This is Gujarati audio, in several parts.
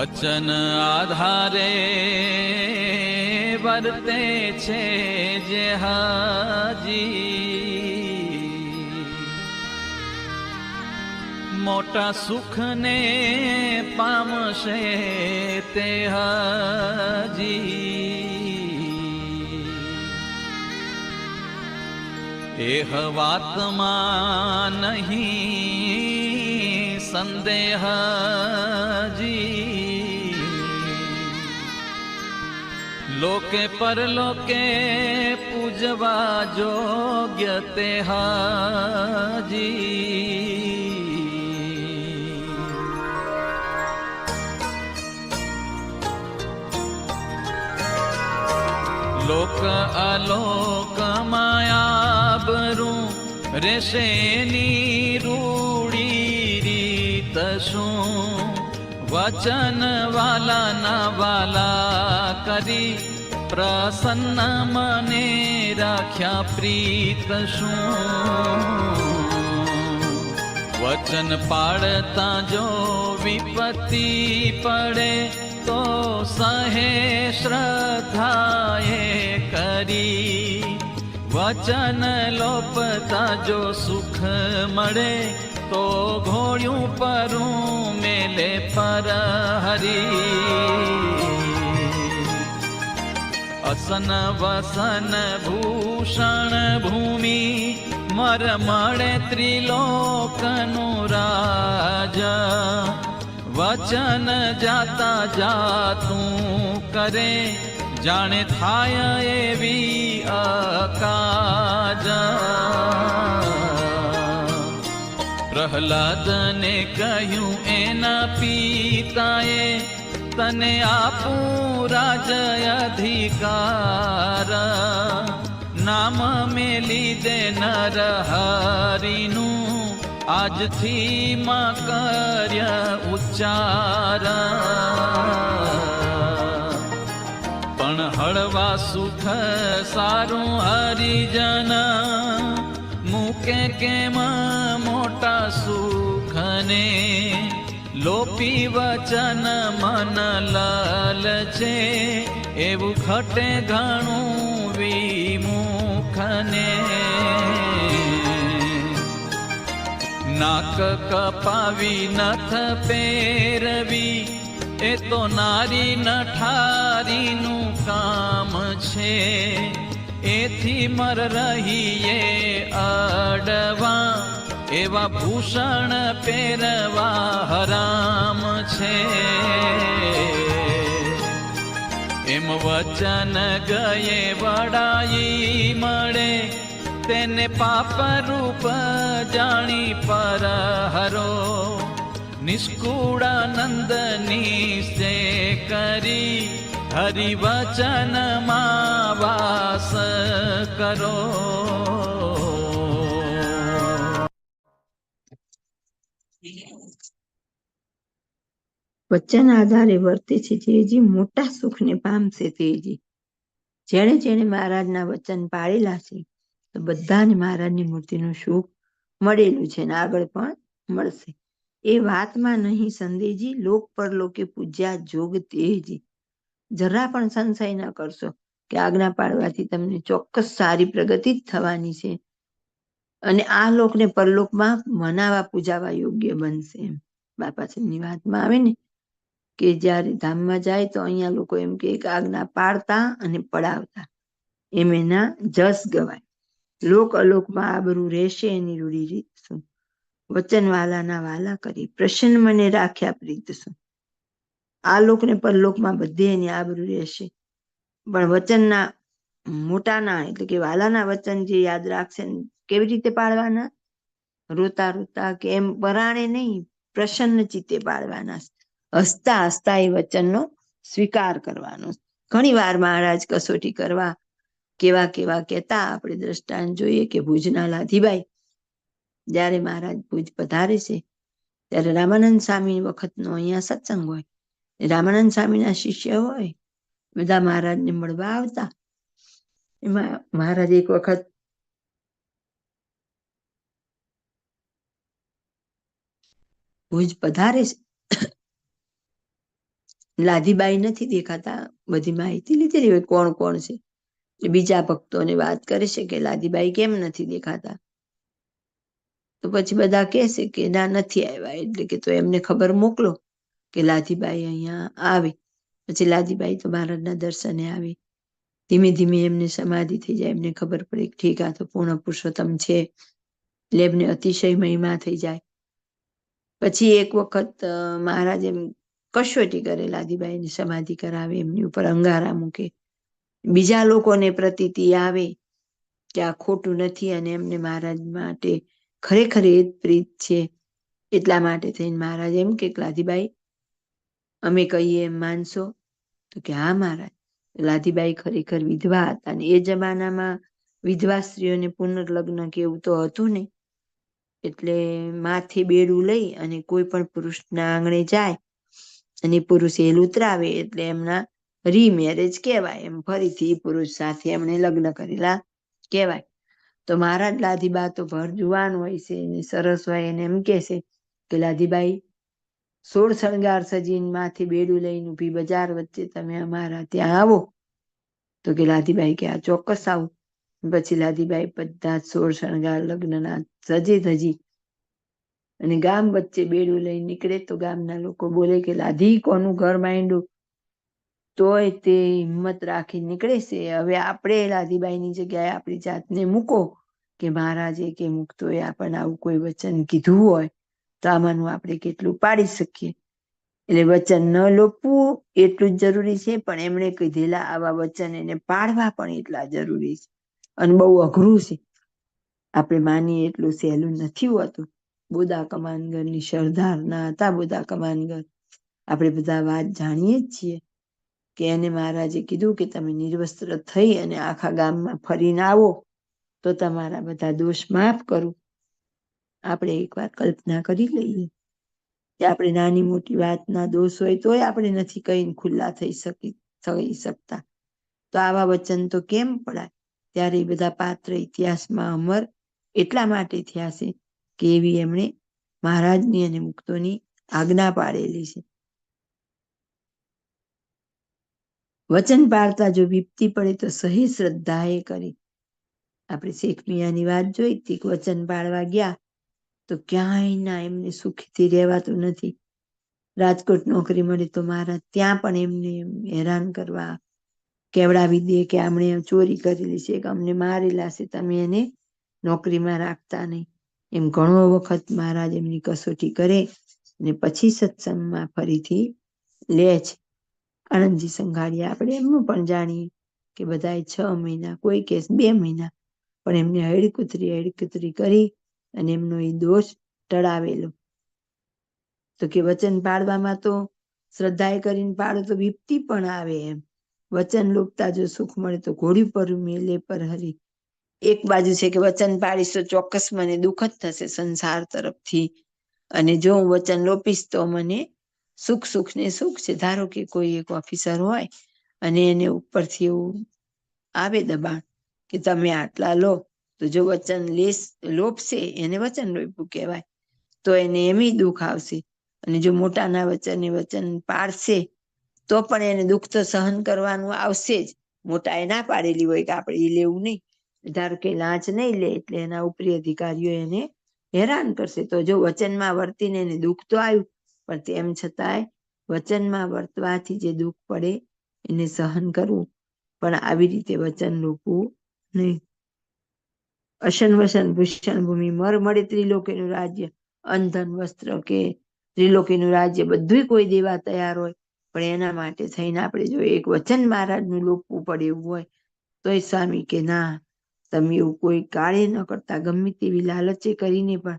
વચન આધારે વર્તે છે જે હાજી. મોટા સુખને પામશે તે હાજી. એહ વાતમાં નહીં સંદેહજી લોકે પરલોકે પૂજવા જોગ્ય તે હાજી લોક અલોક માયાબરું રેશેની રૂડી રીત શું વચન વાલા ના વાલા કરી પ્રસન્ન મને રાખ્યા પ્રીત શું વચન પાડતા જો વિપત્તિ પડે તો સહે શ્રદ્ધાએ કરી વચન લોપતા જો સુખ મળે તો ઘોડ્યું પરું મેલે પર હરી અસન વસન ભૂષણ ભૂમિ મર મળે ત્રિલોકનું રાજ. વચન જાતા જાતું કરે, જાણે થાય એવી અકાજ. પ્રહલાદને કહ્યું, એના પિતાએ તને આપું રાજ અધિકાર. નામ મેલી દે નર હરિનું આજથી માં કર્ય ઉચ્ચાર. પણ હળવા સુખ સારું હરિજન મૂકે કેમ મોટા સુખને? લોપી વચન મન લાલ છે, એવું ખટે ઘણું વિમુખને. નાક કપાવી નથ પેરવી, એ તો નારી નઠારીનું કામ છે. એથી મર રહીએ એવા ભૂષણ પહેરવા હરામ છે. એમ વચન ગયે વડાઈ મળે, તેને પાપ રૂપ જાણી પર હરો નિષ્કુળાનંદની સે કરી, હરિવચનમાં વાસ કરો. વચન આધારે વર્તે છે. તેજી મોટા સુખને પામશે તેજી. જેણે જેણે મહારાજના વચન પાળેલા છે, તો બધાને મહારાજની મૂર્તિનું સુખ મળેલું છે ને આગળ પણ મળશે. એ વાતમાં નહીં સંદેજી, લોક પરલોકે પૂજ્યા જોગ તેજી. જરા પણ સંશય ન કરશો કે આજ્ઞા પાડવાથી તમને ચોક્કસ સારી પ્રગતિ જ થવાની છે અને આ લોકને પરલોકમાં મનાવા, પૂજાવા યોગ્ય બનશે એમ. બાપાશ્રીની વાતમાં આવે ને કે જ્યારે ધામમાં જાય તો અહીંયા લોકો એમ કે એક આજ્ઞા પાડતા અને પડાવતા. એમ એના જસ ગવાય. લોક અલોકમાં આબરૂ રહેશે એની રૂઢી રીત શું? વચન વાલાના વાલા કરી પ્રસન્ન મને રાખ્યા પ્રીત શું? આ લોકને પરલોકમાં બધે એની આબરૂ રહેશે. પણ વચનના મોટાના એટલે કે વાલાના વચન જે યાદ રાખશે કેવી રીતે પાળવાના રોતા રોતા કે એમ પરાણે નહીં, પ્રસન્ન ચિત્તે પાળવાના હસતા હસતા એ વચનનો સ્વીકાર કરવાનો. ઘણી વાર મહારાજ કસોટી કરવા કેવા કેવા કહેતા, આપણે દ્રષ્ટાંત જોઈએ કે ભુજના લાધીબાઈ, જ્યારે મહારાજ ભુજ પધારે છે, ત્યારે રામાનંદ સ્વામી વખતનો અહીંયા સત્સંગ હોય, રામાનંદ સ્વામીના શિષ્ય હોય, બધા મહારાજને મળવા આવતા. એમાં મહારાજ એક વખત ભુજ પધારે છે લાધીબાઈ નથી દેખાતા, બધી માહિતી લીધેલી હોય, કોણ કોણ છે? બીજા ભક્તોને વાત કરે છે કે લાધીબાઈ કેમ નથી દેખાતા? તો પછી બધા કહેશે કે ના, નથી આવ્યા, એટલે કે તો એમને ખબર મોકલો કે લાધીબાઈ અહીંયા આવે. પછી લાધીબાઈ તો મહારાજના દર્શને આવે. ધીમે ધીમે એમને સમાધિ થઈ જાય, એમને ખબર પડે ઠીક, આ તો પૂર્ણ પુરુષોત્તમ છે. એટલે એમને અતિશય મહિમા થઈ જાય. પછી એક વખત મહારાજ એમ કસોટી કરે, લાદીબાઈની સમાધિ કરાવે, એમની ઉપર અંગારા મૂકે. બીજા લોકોને પ્રતીતિ આવે કે આ ખોટું નથી અને એમને મહારાજ માટે ખરેખર એ પ્રીત છે. એટલા માટે થઈને મહારાજ એમ કે લાધીબાઈ અમે કહીએ એમ માનશો? તો કે, હા, મહારાજ. લાધીબાઈ ખરેખર વિધવા હતા અને એ જમાનામાં વિધવા સ્ત્રીઓને પુનર્લગ્ન કે એવું તો હતું નહીં. એટલે માથે બેડું લઈ અને કોઈ પણ પુરુષના આંગણે જાય અને પુરુષ એલ ઉતરાવે એટલે એમના રીમેરેજ કહેવાય. એમ ફરીથી પુરુષ સાથે એમણે લગ્ન કરેલા કહેવાય. તો મહારાજ લાધીબા તો ભર જુવાન હોય છે ને સરસ હોય એને એમ કે છે કે, લાધીબાઈ, સોળ શણગાર સજીનમાંથી બેડું લઈને ઊભી બજાર વચ્ચે તમે અમારા ત્યાં આવો. તો કે, લાધીબાઈ, કે આ ચોક્કસ આવું. પછી લાધીબાઈ બધા સોળ શણગાર લગ્નના સજી ધજી અને ગામ વચ્ચે બેડું લઈ નીકળે તો ગામના લોકો બોલે કે, લાધી, કોનું ઘર માંડ્યું? તોય તે હિંમત રાખી નીકળે છે. હવે આપણે લાધીબાઈની જગ્યાએ આપણી જાતને મૂકો કે મહારાજે કે મૂકતો એ આપણને આવું કોઈ વચન કીધું હોય તો આમાંનું આપણે કેટલું પાડી શકીએ. એટલે વચન ન લોપવું એટલું જ જરૂરી છે, પણ એમણે કીધેલા આવા વચન એને પાડવા પણ એટલા જરૂરી છે. અને બહુ અઘરું છે. આપણે માનીએ એટલું સહેલું નથી હોતું. બોદા કમાનગરની સરદારના હતા બોદા કમાનગર. આપણે બધા વાત જાણીએ જ છીએ કે એને મહારાજે કીધું કે તમે નિર્વસ્ત્ર થઈ અને આખા ગામમાં ફરીને આવો, તો તમારા બધા દોષ માફ કરું. આપણે એકવાર કલ્પના કરી લઈએ કે આપણે નાની મોટી વાતના દોષ હોય તોય આપણે નથી કહીને ખુલ્લા થઈ શકી, થઈ શકતા. તો આવા વચન તો કેમ પડાય? ત્યારે બધા પાત્ર ઇતિહાસમાં અમર એટલા માટે થયા છે કે એવી એમણે મહારાજની અને મુક્તોની આજ્ઞા પાડેલી છે. વચન પાળતા જો વિપત્તિ પડે તો સહી શ્રદ્ધાએ કરી. આપણે શેખ મિયાની વાત જોઈ હતી વચન પાળવા ગયા, તો ક્યાંય ના એમને સુખીથી રહેવાતું નથી. રાજકોટ નોકરી મળે તો મારા ત્યાં પણ એમને એમ હેરાન કરવા કેવડાવી દે કે આમણે ચોરી કરેલી છે કે અમને મારેલા છે, તમે એને નોકરીમાં રાખતા નહીં. એમ ઘણો વખત મહારાજ એમની કસોટી કરે અને પછી સત્સંગમાં ફરીથી લે છે. આનંદજી સંઘાડિયા આપણે એમનું પણ જાણીએ કે બધાએ છ મહિના, કોઈ કેસ બે મહિના, પણ એમને હળકુતરી હેડકુતરી કરી અને એમનો એ દોષ ટળાવેલો. તો કે વચન પાળવામાં તો શ્રદ્ધાએ કરીને પાડો તો વિપત્તિ પણ આવે એમ. વચન લોપતા જો સુખ મળે તો ઘોડી પર મેલે પર હરી. એક બાજુ છે કે વચન પાડીશ તો ચોક્કસ મને દુઃખ જ થશે સંસાર તરફથી. અને જો હું વચન લોપીશ તો મને સુખ સુખ ને સુખ છે. ધારો કે કોઈ એક ઓફિસર હોય અને એને ઉપરથી એવું આવે દબાણ કે તમે આટલા લો, તો જો વચન લેશ, લોપશે, એને વચન લોપ્યું કહેવાય, તો એને એમય દુઃખ આવશે. અને જો મોટાના વચનને વચન પાડશે, તો પણ એને દુઃખ તો સહન કરવાનું આવશે જ. મોટા એ ના પાડેલી હોય કે આપણે એ લેવું નહીં. ધારો કે લાંચ નહીં લે એટલે એના ઉપરી અધિકારીઓ એને હેરાન કરશે. તો જો વચનમાં વર્તીને એને દુઃખ તો આવ્યું, પણ તેમ છતાંય વચનમાં વર્તવાથી જે દુઃખ પડે એને સહન કરવું. પણ આવી રીતે વચન લોપવું નહીં. અશન વસન ભૂષણ ભૂમિ મર મળે ત્રિલોકીનું રાજ્ય અંધન વસ્ત્ર કે ત્રિલોકીનું રાજ્ય બધું કોઈ દેવા તૈયાર હોય. પણ એના માટે થઈને આપણે જો એક વચન મહારાજનું લોપવું પડે એવું હોય, તોય સ્વામી કે ના તમે એવું કોઈ કાળે ન કરતા, ગમે તેવી લાલચે કરીને પણ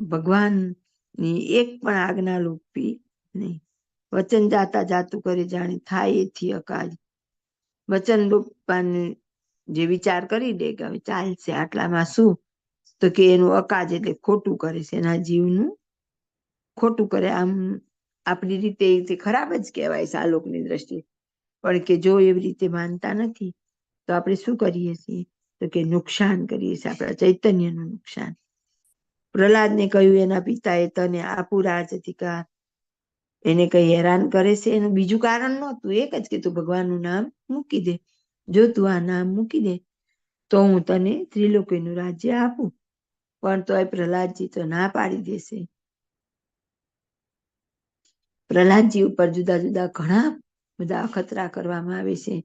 ભગવાનની એક પણ આજ્ઞા લોપવી નહીં. વચન જાતા જાતું કરે, જાણે થાય એથી અકાજ. વચન લોપવાને જે વિચાર કરી દે કે હવે ચાલશે, આટલામાં શું? તો કે એનું અકાજ એટલે ખોટું કરે છે, એના જીવનું ખોટું કરે. આમ આપણી રીતે એ ખરાબ જ કહેવાય છે આ લોકની દ્રષ્ટિએ. પણ કે જો એવી રીતે માનતા નથી, તો આપણે શું કરીએ છીએ? તો કે નુકસાન કરીએ છીએ આપણા ચૈતન્યનું નુકસાન. પ્રહલાદને કહ્યું એના પિતાએ, તને આપું રાજ અધિકાર એને કઈ હેરાન કરે છે? એનું બીજું કારણ નહોતું, એક જ કે તું ભગવાનનું નામ મૂકી દે. જો તું આ નામ મૂકી દે, તો હું તને ત્રિલોકીનું રાજ્ય આપું. પણ તોય પ્રહલાદજી તો ના પાડી દેશે. પ્રહલાદજી ઉપર જુદા જુદા ઘણા બધા અખતરા કરવામાં આવે છે.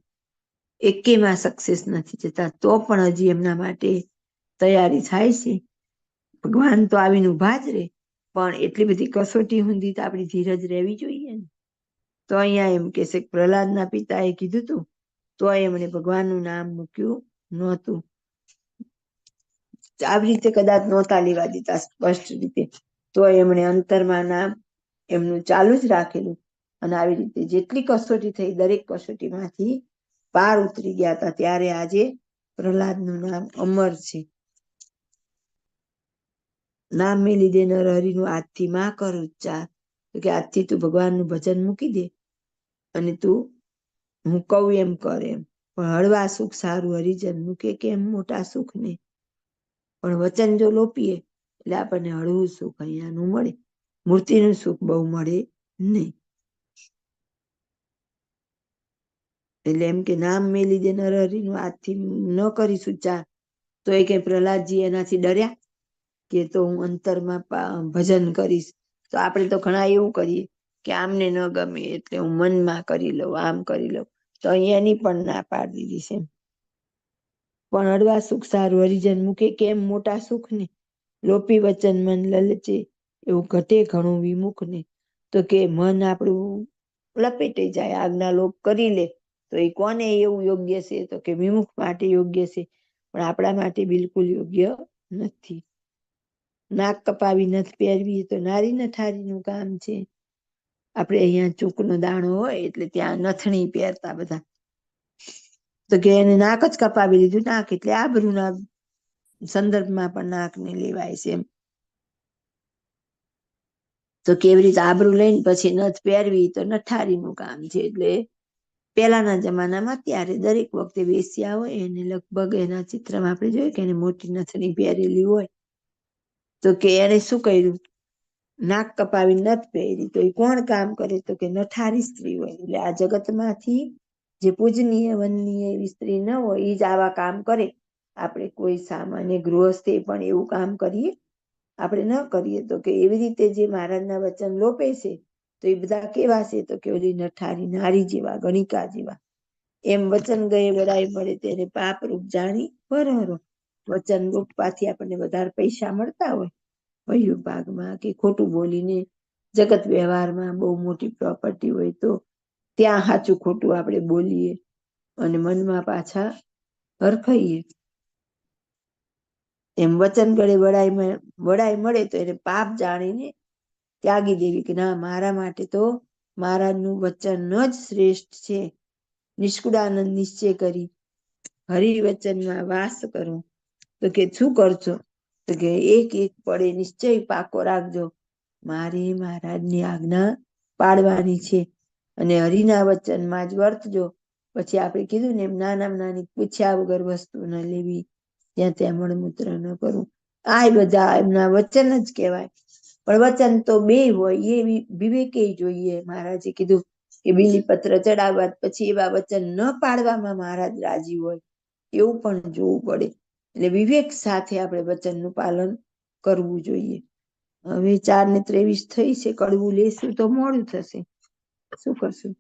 એકેમાં સક્સેસ નથી જતા તો પણ હજી એમના માટે તૈયારી થાય છે. ભગવાન તો આવીને ઊભા જ રહે. પણ એટલી બધી કસોટી સુધી તો આપણી ધીરજ રહેવી જોઈએ ને. તો અહીંયા એમ કે છે પ્રહલાદના પિતાએ કીધું તું. તો એમણે ભગવાનનું નામ મૂક્યું નહોતું. આવી રીતે કદાચ નહોતા લેવા દીધા સ્પષ્ટ રીતે. તો એમણે અંતરમાં નામ એમનું ચાલુ જ રાખેલું. અને આવી રીતે જેટલી કસોટી થઈ દરેક કસોટીમાંથી પાર ઉતરી ગયા હતા ત્યારે આજે પ્રહલાદનું નામ અમર છે. નામ લીધે નર હરિનું આજથી માં કર ઉચ્ચાર. કે આજથી તું ભગવાનનું ભજન મૂકી દે અને તું, હું કહું એમ કર એમ. પણ હળવા સુખ સારું હરિજન મૂકે કેમ મોટા સુખ ને પણ વચન જો લોપીએ એટલે આપણને હળવું સુખ અહીંયાનું મળે. મૂર્તિનું સુખ બહુ મળે નહીં. એટલે એમ કે નામ મેલી દેનાર હરિનું આજથી ન કરીશું ચા. તો એ કે, પ્રહલાદજી એનાથી ડર્યા કે તો હું અંતરમાં ભજન કરીશ. તો આપણે તો ઘણા એવું કરીએ કે, આમને ન ગમે એટલે હું મનમાં કરી લઉં, આમ કરી લઉં. તો અહીંયાની પણ ના પાડી દીધી છે પણ હળવા સુખ સારું, હરિજન મૂકે કેમ મોટા સુખ ને લોપી વચન મન લલચે, એવું ઘટે ઘણું વિમુખ ને તો કે, મન આપણું લપેટે જાય આજ્ઞા લોપ કરી લે. તો એ કોને એવું યોગ્ય છે? તો કે વિમુખ માટે યોગ્ય છે. પણ આપણા માટે બિલકુલ યોગ્ય નથી. નાક કપાવી નથી પહેરવી, તો નારી નઠારીનું કામ છે. આપણે અહીંયા ચૂકનો દાણો હોય એટલે ત્યાં નથણી પહેરતા બધા. તો કે એને નાક જ કપાવી લીધું નાક એટલે આબરૂના સંદર્ભમાં પણ નાકને લેવાય છે એમ. તો કેવી રીતે આબરૂ લઈને પછી નથ પહેરવી, તો નઠારીનું કામ છે એટલે પહેલાના જમાનામાં ત્યારે દરેક વખતે વેસ્યા હોય એને લગભગ એના ચિત્રમાં આપણે જોઈએ કે એને મોટી નથની પહેરેલી હોય. તો કે એને શું કર્યું? નાક કપાવી નથ પહેરી. તો એ કોણ કામ કરે? તો કે નઠારી સ્ત્રી હોય. એટલે આ જગતમાંથી જે પૂજનીય વનનીય એવી સ્ત્રી ન હોય એ જ આવા કામ કરે. આપણે કોઈ સામાન્ય ગૃહસ્થે પણ એવું કામ કરીએ? આપણે ન કરીએ. તો કે એવી રીતે જે મહારાજના વચન લોપે છે તો એ બધા કેવા છે? તો કે ઓલી નઠારી નારી જેવા, ગણિકા જેવા. એમ વચન ગયે વડાય મળે તેને પાપ રૂપ જાણી પરહરો. વચન રૂપવાથી આપણને વધારે પૈસા મળતા હોય. વયુ ભાગમાં કે ખોટું બોલીને જગત વ્યવહારમાં બહુ મોટી પ્રોપર્ટી હોય તો ત્યાં સાચું ખોટું આપણે બોલીએ અને મનમાં પાછા હરખાઈએ એમ વચન ગળે વડાઈ મ- વડાઈ મળે તો એને પાપ જાણીને ત્યાગી દેવી કે ના, મારા માટે તો મહારાજનું વચન જ શ્રેષ્ઠ છે. નિષ્કુળાનંદ નિશ્ચય કરી હરિવચનમાં વાસ કરો. તો કે શું કરશો? તો કે એક એક પડે નિશ્ચય પાકો રાખજો. મારે મહારાજની આજ્ઞા પાડવાની છે અને હરિના વચનમાં જ વર્તજો. પછી આપણે કીધું ને એમ નાનામાં નાની પૂછ્યા વગર વસ્તુ ન લેવી. ત્યાં ત્યાં મળમૂત્ર ન કરવું. આ બધા એમના વચન જ કહેવાય. પણ વચન તો બે હોય, એ વિવેકે જોઈએ. મહારાજે કીધું કે બીલીપત્ર ચડાવવા પછી એવા વચન ન પાડવામાં મહારાજ રાજી હોય, એવું પણ જોવું પડે. એટલે વિવેક સાથે આપણે વચનનું પાલન કરવું જોઈએ. હવે ચાર ને ત્રેવીસ થઈ છે, કડવું લેશું તો મોડું થશે. શું કરશું?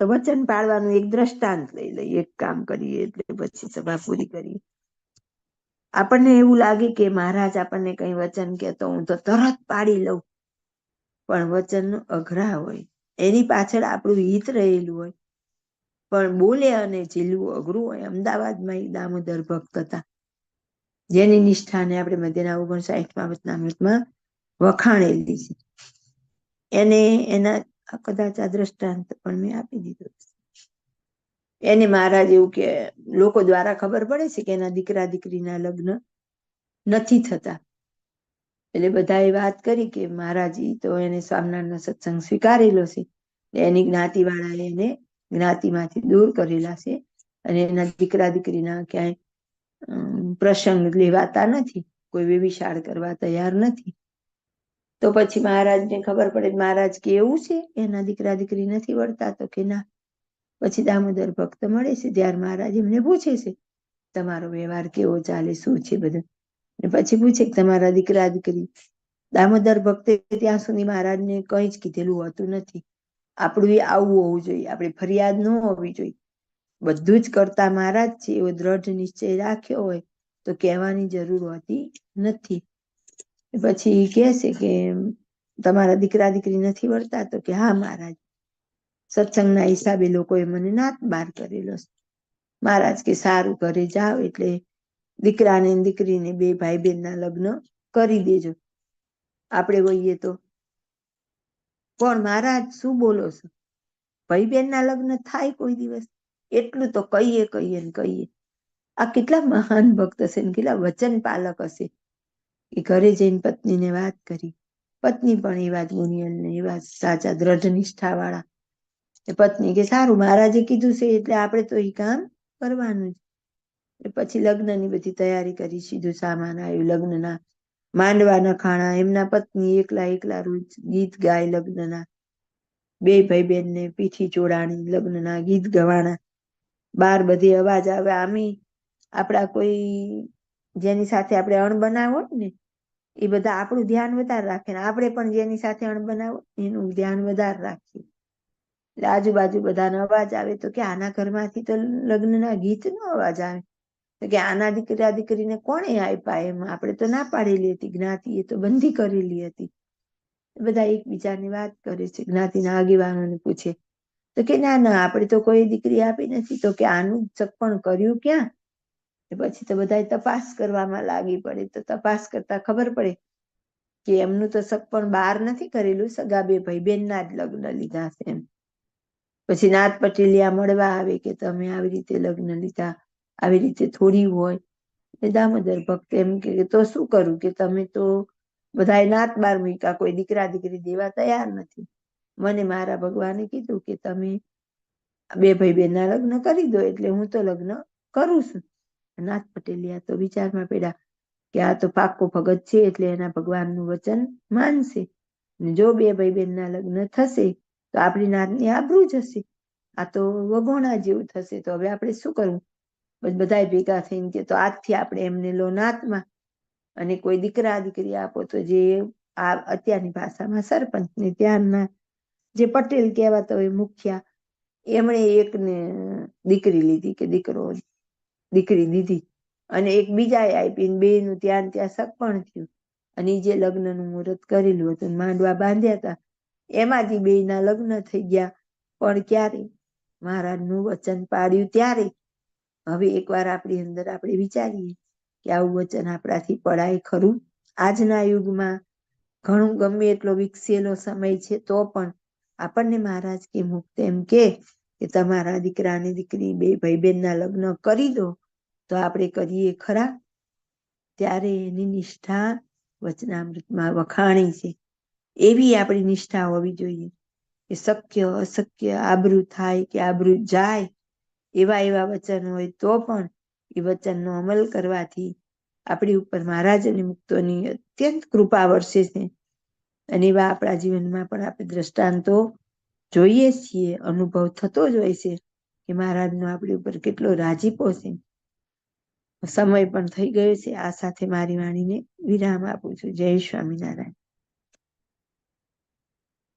તો વચન પાળવાનું એક દ્રષ્ટાંત લઈ લઈએ, એક કામ કરીએ એટલે પછી સભા પૂરી કરીએ. આપણને એવું લાગે કે મહારાજ આપણને કઈ વચન કે તો હું તો તરત પાડી લઉં. પણ વચન અઘરા હોય. એની પાછળ આપણું હિત રહેલું હોય. પણ બોલે અને ઝીલવું અઘરું હોય. અમદાવાદમાં એક દામોદર ભક્ત હતા. જેની નિષ્ઠાને આપણે મધ્યના ઓગણસાઠમાં વચનામૃતમાં વખાણેલી છે. એને એના કદાચ આ દ્રષ્ટાંત પણ મેં આપી દીધો. એને મહારાજ એવું કે, લોકો દ્વારા ખબર પડે છે કે એના દીકરા દીકરીના લગ્ન નથી થતા. એટલે બધાએ વાત કરી કે મહારાજી તો એને સ્વામિનારાયણનો સત્સંગ સ્વીકારેલો છે. એની જ્ઞાતિવાળાએ એને જ્ઞાતિમાંથી દૂર કરેલા છે. અને એના દીકરા દીકરીના ક્યાંય પ્રસંગ લેવાતા નથી. કોઈ વેવિશાળ કરવા તૈયાર નથી. તો પછી મહારાજને ખબર પડે મહારાજ કે એવું છે? એના દીકરા દીકરી નથી વળતા તો કે ના? પછી દામોદર ભક્ત મળે છે ત્યારે મહારાજ એમને પૂછે છે, તમારો વ્યવહાર કેવો ચાલે, શું છે બધું? પછી પૂછે કે, તમારા દીકરા દીકરી, દામોદર ભક્તે ત્યાં સુધી મહારાજને કંઈ જ કીધેલું હોતું નથી. આપણું એ આવું હોવું જોઈએ, આપણે ફરિયાદ ન હોવી જોઈએ. બધું જ કરતા મહારાજ છે, એવો દ્રઢ નિશ્ચય રાખ્યો હોય, તો કહેવાની જરૂર હોતી નથી. પછી કહે છે કે, તમારા દીકરા દીકરી નથી વળતા તો કે, હા, મહારાજ. સત્સંગના હિસાબે લોકોએ મને નાત બાર કરેલો મહારાજ કે સારું ઘરે જાઓ એટલે દીકરાને દીકરીને બે ભાઈ બહેનના લગ્ન કરી દેજો. આપણે વહીએ તો. પણ મહારાજ શું બોલો છો? ભાઈ બહેનના લગ્ન થાય કોઈ દિવસ? એટલું તો કહીએ કહીએ ને કહીએ. આ કેટલા મહાન ભક્ત હશે ને કેટલા વચન પાલક હશે. એ ઘરે જઈને પત્નીને વાત કરી. પત્ની પણ એવા જ ગુનિયલ ને એવા સાચા દ્રઢ નિષ્ઠા વાળા પત્ની કે સારું, મહારાજે કીધું છે એટલે આપણે તો એ કામ કરવાનું જ. પછી લગ્નની બધી તૈયારી કરી, સીધું સામાન આવ્યું, લગ્નના માંડવાના ખાણા, એમના પત્ની એકલા એકલા રોજ ગીત ગાય લગ્નના. બે ભાઈ બેનને પીઠી ચોડાણી લગ્નના ગીત ગવાણા. બાર બધી અવાજ આવે, આમી આપણા કોઈ જેની સાથે આપણે અણ બનાવો ને, એ બધા આપણું ધ્યાન વધારે રાખે ને, આપણે પણ જેની સાથે અણ બનાવો એનું ધ્યાન વધારે રાખીએ. એટલે આજુબાજુ બધાનો અવાજ આવે તો કે આના ઘરમાંથી તો લગ્નના ગીતનો અવાજ આવે. તો કે આના દીકરા દીકરીને કોણે આપ્યા એમ? આપણે તો ના પાડેલી હતી. જ્ઞાતિ એ તો બંધી કરેલી હતી. બધા એકબીજાની વાત કરે છે. જ્ઞાતિના આગેવાનોને પૂછે. તો કે ના ના, આપણે તો કોઈ દીકરી આપી નથી. તો કે આનું ચકપણ કર્યું ક્યાં? પછી તો બધા તપાસ કરવામાં લાગી પડે. તો તપાસ કરતા ખબર પડે કે એમનું તો સગપણ બહાર નથી કરેલું. સગા બે ભાઈ બેનના જ લગ્ન લીધા છે એમ. પછી નાથ પટેલિયા મળવા આવે કે તમે આવી રીતે લગ્ન લીધા, આવી રીતે થોડી હોય. એ દામોદર ભક્ત એમ કે તો શું કરું કે તમે તો બધા નાત બાર મૂક્યા કોઈ દીકરા દીકરી દેવા તૈયાર નથી. મને મારા ભગવાને કીધું કે તમે બે ભાઈ બેનના લગ્ન કરી દો એટલે હું તો લગ્ન કરું છું. નાથ પટેલિયા તો વિચારમાં પડ્યા કે આ તો પાક્કો ભગત છે એટલે એના ભગવાનનું વચન માનશે. જો બે ભાઈ બેનના લગ્ન થશે તો આપણી નાતની આબરૂ જશે આ તો વગોણા જેવું થશે. તો હવે આપણે શું કરવું? પછી બધા ભેગા થઈને કે તો આજથી આપણે એમને લો નાતમાં અને કોઈ દીકરા દીકરી આપો તો જે આ અત્યારની ભાષામાં સરપંચ ને ત્યારના જે પટેલ કહેવાતા હોય મુખ્યા, એમણે એકને દીકરી લીધી કે દીકરો દીકરી દીધી અને એક બીજાએ આપી બે નું ત્યાં ત્યાં સગપણ થયું. અને જે લગ્નનું મુહૂર્ત કરેલું હતું માંડવા બાંધ્યા હતા એમાંથી બે ના લગ્ન થઈ ગયા. પણ ક્યારે? મહારાજનું વચન પાડ્યું ત્યારે. હવે એકવાર આપણી અંદર આપણે વિચારીએ કે આવું વચન આપણાથી પડાય ખરું? આજના યુગમાં ઘણું ગમે એટલો વિકસેલો સમય છે તો પણ આપણને મહારાજ કે મુક્ત એમ કે તમારા દીકરા ને દીકરી બે ભાઈ બહેનના લગ્ન કરી દો તો આપણે કરીએ ખરા? ત્યારે એની નિષ્ઠા વચનામૃતમાં વખાણી છે. એવી આપણી નિષ્ઠા હોવી જોઈએ કે શક્ય, અશક્ય, આબરૂ થાય કે આબરૂ જાય એવા એવા વચન હોય તો પણ એ વચનનો અમલ કરવાથી આપણી ઉપર મહારાજ અને મુક્તોની અત્યંત કૃપા વરસે છે. અને એવા આપણા જીવનમાં પણ આપણે દ્રષ્ટાંતો જોઈએ છીએ, અનુભવ થતો જ હોય છે કે મહારાજનો આપણી ઉપર કેટલો રાજીપો છે. સમય પણ થઈ ગયો છે. આ સાથે મારી વાણીને વિરામ આપું છું. જય સ્વામિનારાયણ.